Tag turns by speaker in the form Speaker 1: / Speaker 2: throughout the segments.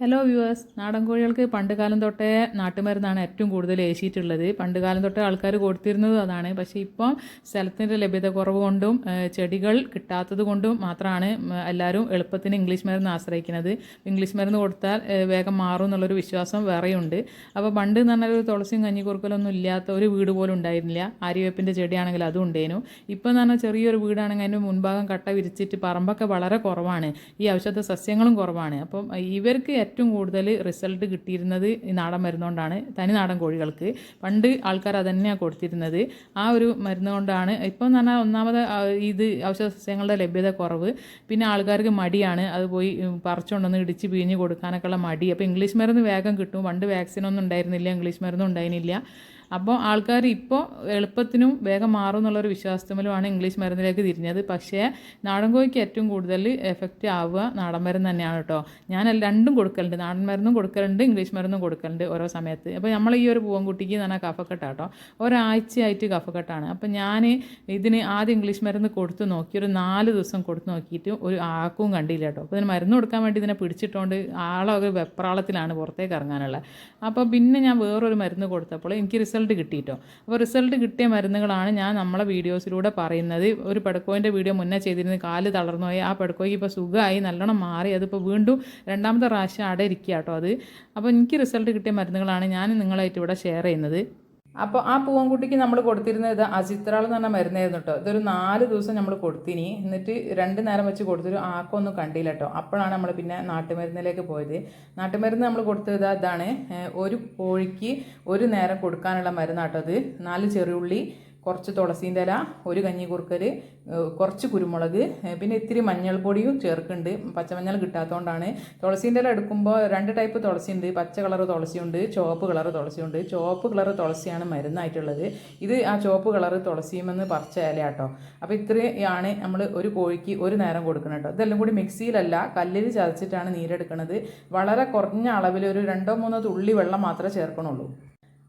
Speaker 1: Hello viewers നാടൻ കോഴികൾക്ക് പണ്ട് കാലം തൊട്ടേ നാട്ടുമരുന്നാണ് ഏറ്റവും കൂടുതൽ ഏശിയിട്ടുള്ളത്. പണ്ട് കാലം തൊട്ടേ ആൾക്കാർ കൊടുത്തിരുന്നത് അതാണ്. പക്ഷേ ഇപ്പം സ്ഥലത്തിന്റെ ലഭ്യത കുറവ് കൊണ്ടും ചെടികൾ കിട്ടാത്തത് കൊണ്ടും മാത്രമാണ് എല്ലാവരും എളുപ്പത്തിന് ഇംഗ്ലീഷ് മരുന്ന് ആശ്രയിക്കുന്നത്. ഇംഗ്ലീഷ് മരുന്ന് കൊടുത്താൽ വേഗം മാറും എന്നുള്ളൊരു വിശ്വാസം വേറെയുണ്ട്. അപ്പോൾ പണ്ട് എന്ന് പറഞ്ഞാൽ ഒരു തുളസിയും കഞ്ഞിക്കുറുക്കലൊന്നും ഇല്ലാത്ത ഒരു വീട് പോലും ഉണ്ടായിരുന്നില്ല. ആര്യവേപ്പിന്റെ ചെടിയാണെങ്കിൽ അതും ഉണ്ടേനു. ഇപ്പം എന്ന് പറഞ്ഞാൽ ചെറിയൊരു വീടാണെങ്കിൽ അതിന്റെ മുൻഭാഗം കട്ട വിരിച്ചിട്ട് പറമ്പൊക്കെ വളരെ കുറവാണ്. ഈ ഔഷധ സസ്യങ്ങളും കുറവാണ്. അപ്പം ഇവർക്ക് ഏറ്റവും കൂടുതൽ റിസൾട്ട് കിട്ടിയിരുന്നത് ഈ നാടൻ മരുന്നുകൊണ്ടാണ് തനി നാടൻ കോഴികൾക്ക്. പണ്ട് ആൾക്കാർ അതന്നെയാണ് കൊടുത്തിരുന്നത്. ആ ഒരു മരുന്ന് കൊണ്ടാണ് ഇപ്പം എന്ന് പറഞ്ഞാൽ ഒന്നാമത് ഇത് ഔഷധ സസ്യങ്ങളുടെ ലഭ്യത കുറവ്. പിന്നെ ആൾക്കാർക്ക് മടിയാണ്. അത് പോയി പറിച്ചുകൊണ്ടൊന്ന് ഇടിച്ച് പിഴിഞ്ഞ് കൊടുക്കാനൊക്കെയുള്ള മടി. അപ്പോൾ ഇംഗ്ലീഷ് മരുന്ന് വേഗം കിട്ടും. പണ്ട് വാക്സിനൊന്നും ഉണ്ടായിരുന്നില്ല ഇംഗ്ലീഷ് മരുന്നും ഉണ്ടായിരുന്നില്ല. അപ്പോൾ ആൾക്കാർ ഇപ്പോൾ എളുപ്പത്തിനും വേഗം മാറും എന്നുള്ളൊരു വിശ്വാസത്തിലുമാണ് ഇംഗ്ലീഷ് മരുന്നിലേക്ക് തിരിഞ്ഞത്. പക്ഷേ നാടൻ കോഴിക്ക് ഏറ്റവും കൂടുതൽ എഫക്റ്റ് ആവുക നാടൻ മരുന്ന് തന്നെയാണ് കേട്ടോ. ഞാൻ രണ്ടും കൊടുക്കലുണ്ട്. നാടൻ മരുന്നും കൊടുക്കലുണ്ട് ഇംഗ്ലീഷ് മരുന്നും കൊടുക്കലുണ്ട് ഓരോ സമയത്ത്. അപ്പോൾ നമ്മൾ ഈ ഒരു പൂവൻകുട്ടിക്ക് എന്ന് പറഞ്ഞാൽ കഫക്കെട്ടാട്ടോ ഒരാഴ്ചയായിട്ട് കഫക്കെട്ടാണ്. അപ്പോൾ ഞാൻ ഇതിന് ആദ്യം ഇംഗ്ലീഷ് മരുന്ന് കൊടുത്ത് നോക്കി ഒരു നാല് ദിവസം കൊടുത്ത് നോക്കിയിട്ട് ഒരു ആക്കും കണ്ടില്ല കേട്ടോ. അപ്പോൾ ഇതിന് മരുന്ന് കൊടുക്കാൻ വേണ്ടി ഇതിനെ പിടിച്ചിട്ടുകൊണ്ട് ആളൊക്കെ വെപ്രാളത്തിലാണ് പുറത്തേക്ക് ഇറങ്ങാനുള്ളത്. അപ്പോൾ പിന്നെ ഞാൻ വേറൊരു മരുന്ന് കൊടുത്തപ്പോൾ എനിക്ക് റിസൾട്ട് കിട്ടിയിട്ടോ? അപ്പോൾ റിസൾട്ട് കിട്ടിയ മരുന്നുകളാണ് ഞാൻ നമ്മളെ വീഡിയോസിലൂടെ പറയുന്നത്. ഒരു പെടക്കോയിന്റെ വീഡിയോ മുന്നേ ചെയ്തിരുന്നു കാൽ തളർന്നുപോയി ആ പെടക്കോയ്ക്ക് ഇപ്പോൾ സുഖമായി നല്ലോണം മാറി. അതിപ്പോൾ വീണ്ടും രണ്ടാമത്തെ പ്രാവശ്യം അവിടെ ഇരിക്കുക കേട്ടോ അത്. അപ്പോൾ എനിക്ക് റിസൾട്ട് കിട്ടിയ മരുന്നുകളാണ് ഞാൻ നിങ്ങളായിട്ട് ഇവിടെ ഷെയർ ചെയ്യുന്നത്. അപ്പോൾ ആ പൂവൻകുട്ടിക്ക് നമ്മൾ കൊടുത്തിരുന്നത് ഇത് അജിത്രാൾ എന്ന് പറഞ്ഞ മരുന്നായിരുന്നു കേട്ടോ ഇതൊരു നാല് ദിവസം നമ്മൾ കൊടുത്തിനി. എന്നിട്ട് രണ്ട് നേരം വെച്ച് കൊടുത്തൊരു ആക്കൊന്നും കണ്ടില്ല കേട്ടോ അപ്പോഴാണ് നമ്മൾ പിന്നെ നാട്ടുമരുന്നിലേക്ക് പോയത്. നാട്ടുമരുന്ന് നമ്മൾ കൊടുത്തത് ഇതാണ് ഒരു കോഴിക്ക് ഒരു നേരം കൊടുക്കാനുള്ള മരുന്നാട്ടോ അത് നാല് ചെറിയുള്ളി കുറച്ച് തുളസീന്റെ ഇല ഒരു കഞ്ഞി കുറുക്കൽ കുറച്ച് കുരുമുളക് പിന്നെ ഇത്തിരി മഞ്ഞൾപ്പൊടിയും ചേർക്കുന്നുണ്ട്. പച്ചമഞ്ഞൾ കിട്ടാത്തതുകൊണ്ടാണ് തുളസീന്റെ ഇല എടുക്കുമ്പോൾ രണ്ട് ടൈപ്പ് തുളസി ഉണ്ട് പച്ച കളർ തുളസിയുണ്ട് ചുവപ്പ് കളർ തുളസിയുണ്ട്. ചുവപ്പ് കളർ തുളസിയാണ് മരുന്നായിട്ടുള്ളത്. ഇത് ആ ചുവപ്പ് കളർ തുളസിയുമെന്ന് പറിച്ച ഇല കേട്ടോ അപ്പോൾ ഇത്രയാണ് നമ്മൾ ഒരു കോഴിക്ക് ഒരു നേരം കൊടുക്കണം കേട്ടോ. ഇതെല്ലാം കൂടി മിക്സിയിലല്ല കല്ലിൽ ചതച്ചിട്ടാണ് നീരെടുക്കുന്നത് വളരെ കുറഞ്ഞ അളവിൽ ഒരു രണ്ടോ മൂന്നോ തുള്ളി വെള്ളം മാത്രമേ ചേർക്കണുള്ളൂ.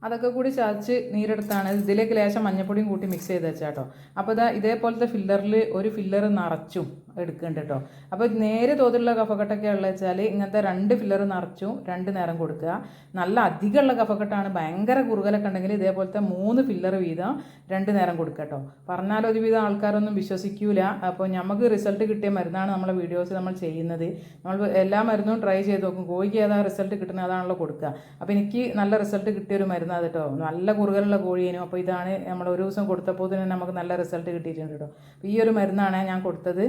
Speaker 1: അതൊക്കെ കൂടി ചതച്ച് നീരെടുത്താണ്. ഇതിലേക്ക് ലേശം മഞ്ഞപ്പൊടിയും കൂട്ടി മിക്സ് ചെയ്ത് വെച്ചാൽ കേട്ടോ അപ്പോൾ ഇതാ ഇതേപോലത്തെ ഫില്ലറിൽ ഒരു ഫില്ലർ നിറച്ചും എടുക്കുന്നുണ്ട് കേട്ടോ അപ്പോൾ നേരെ തോതിലുള്ള കഫക്കെട്ടൊക്കെ ഉള്ള വെച്ചാൽ ഇങ്ങനത്തെ രണ്ട് ഫില്ലർ നിറച്ചും രണ്ട് നേരം കൊടുക്കുക. നല്ല അധികമുള്ള കഫക്കെട്ടാണ്. ഭയങ്കര കുറുകലൊക്കെ ഉണ്ടെങ്കിൽ ഇതേപോലത്തെ മൂന്ന് ഫില്ലർ വീതം രണ്ട് നേരം കൊടുക്കുക കേട്ടോ പറഞ്ഞാൽ ഒരുവിധം ആൾക്കാരൊന്നും വിശ്വസിക്കൂല. അപ്പോൾ നമുക്ക് റിസൾട്ട് കിട്ടിയ മരുന്നാണ് നമ്മളെ വീഡിയോസ് നമ്മൾ ചെയ്യുന്നത്. നമ്മൾ എല്ലാ മരുന്നും ട്രൈ ചെയ്ത് നോക്കും. കോഴിക്ക് ഏതാ റിസൾട്ട് കിട്ടുന്നത് അതാണല്ലോ കൊടുക്കുക. അപ്പോൾ എനിക്ക് നല്ല റിസൾട്ട് കിട്ടിയ ഒരു മരുന്നാണ് കേട്ടോ. നല്ല കുറുകലുള്ള കോഴിയേനും അപ്പോൾ ഇതാണ് നമ്മൾ ഒരു ദിവസം കൊടുത്തപ്പോൾ തന്നെ നമുക്ക് നല്ല റിസൾട്ട് കിട്ടിയിട്ടുണ്ട് കേട്ടോ. ഈ ഒരു മരുന്നാണ് ഞാൻ കൊടുത്തത്.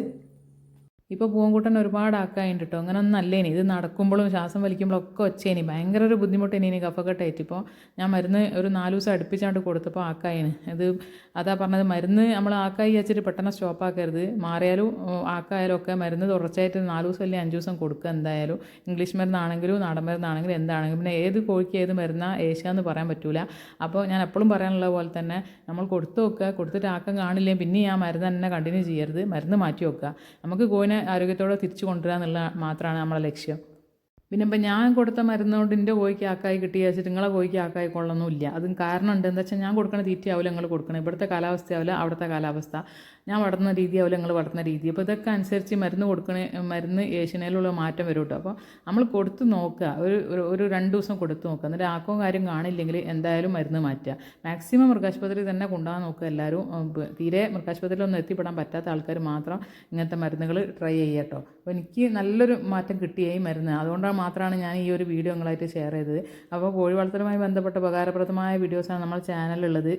Speaker 1: ഇപ്പോൾ പൂങ്കുട്ടൻ ഒരുപാട് ആക്കായുണ്ട് കേട്ടോ അങ്ങനെ ഒന്നും അല്ലേനി. ഇത് നടക്കുമ്പോഴും ശ്വാസം വലിക്കുമ്പോഴും ഒക്കെ ഒച്ചേനി. ഭയങ്കര ഒരു ബുദ്ധിമുട്ടേനി ഇനി കഫക്കെട്ടായിട്ട് ഇപ്പോൾ ഞാൻ മരുന്ന് ഒരു നാല് ദിവസം അടുപ്പിച്ചാണ്ട് കൊടുത്തപ്പോൾ ആക്കായിന്. ഇത് അതാ പറഞ്ഞത് മരുന്ന് നമ്മൾ ആക്കായി വെച്ചിട്ട് പെട്ടെന്ന് സ്റ്റോപ്പ് ആക്കരുത് മാറിയാലും ആക്കായാലും ഒക്കെ മരുന്ന് തുടർച്ചയായിട്ട് നാല് ദിവസം അല്ലെങ്കിൽ അഞ്ച് ദിവസം കൊടുക്കുക എന്തായാലും. ഇംഗ്ലീഷ് മരുന്നാണെങ്കിലും നാടൻ മരുന്നാണെങ്കിലും എന്താണെങ്കിലും. പിന്നെ ഏത് കോഴിക്ക് ഏത് മരുന്നാ ഏഷ്യാന്ന് പറയാൻ പറ്റൂല. അപ്പോൾ ഞാൻ എപ്പോഴും പറയാനുള്ള പോലെ തന്നെ നമ്മൾ കൊടുത്തു നോക്കുക കൊടുത്തിട്ട് ആക്കം കാണില്ലേ പിന്നെ ആ മരുന്ന് തന്നെ കണ്ടിന്യൂ ചെയ്യരുത്. മരുന്ന് മാറ്റി വെക്കുക. നമുക്ക് കോഴിനെ ആരോഗ്യത്തോടെ തിരിച്ചു കൊണ്ടുവരിക എന്നുള്ള മാത്രമാണ് നമ്മുടെ ലക്ഷ്യം. പിന്നെ ഇപ്പം ഞാൻ കൊടുത്ത മരുന്നുകൊണ്ട് എന്റെ കോഴിക്ക് ആക്കായി കിട്ടി വെച്ചിട്ട് നിങ്ങളെ കോഴിക്ക് ആക്കായി കൊള്ളൊന്നുമില്ല അതും കാരണം ഉണ്ട് എന്താ വെച്ചാൽ ഞാൻ കൊടുക്കുന്ന തീറ്റയാവില്ല നിങ്ങൾ കൊടുക്കണം. ഇവിടുത്തെ കാലാവസ്ഥയാവില്ല അവിടുത്തെ കാലാവസ്ഥ. ഞാൻ വളർത്തുന്ന രീതിയാവില്ല നിങ്ങൾ വളർത്തുന്ന രീതി. അപ്പോൾ ഇതൊക്കെ അനുസരിച്ച് മരുന്ന് കൊടുക്കണ മരുന്ന് ഏഷ്യനയിലുള്ള മാറ്റം വരും കേട്ടോ. അപ്പോൾ നമ്മൾ കൊടുത്ത് നോക്കുക. ഒരു ഒരു- രണ്ട് ദിവസം കൊടുത്ത് നോക്കുക. എന്നിട്ട് ആക്കവും കാര്യം കാണില്ലെങ്കിൽ എന്തായാലും മരുന്ന് മാറ്റുക. മാക്സിമം മൃഗാശുപത്രി തന്നെ കൊണ്ടുപോകാൻ നോക്കുക എല്ലാവരും. തീരെ മൃഗാശുപത്രിയിലൊന്നും എത്തിപ്പെടാൻ പറ്റാത്ത ആൾക്കാർ മാത്രം ഇങ്ങനത്തെ മരുന്നുകൾ ട്രൈ ചെയ്യാം കേട്ടോ. അപ്പോൾ എനിക്ക് നല്ലൊരു മാറ്റം കിട്ടിയേ ഈ മരുന്ന്. അതുകൊണ്ടാണ് മാത്രമാണ് ഞാൻ ഈ ഒരു വീഡിയോ നിങ്ങളായിട്ട് ഷെയർ ചെയ്തത്. അപ്പോൾ കോഴി വളർത്തലുമായി ബന്ധപ്പെട്ട ഉപകാരപ്രദമായ വീഡിയോസാണ് നമ്മുടെ ചാനലുള്ളത്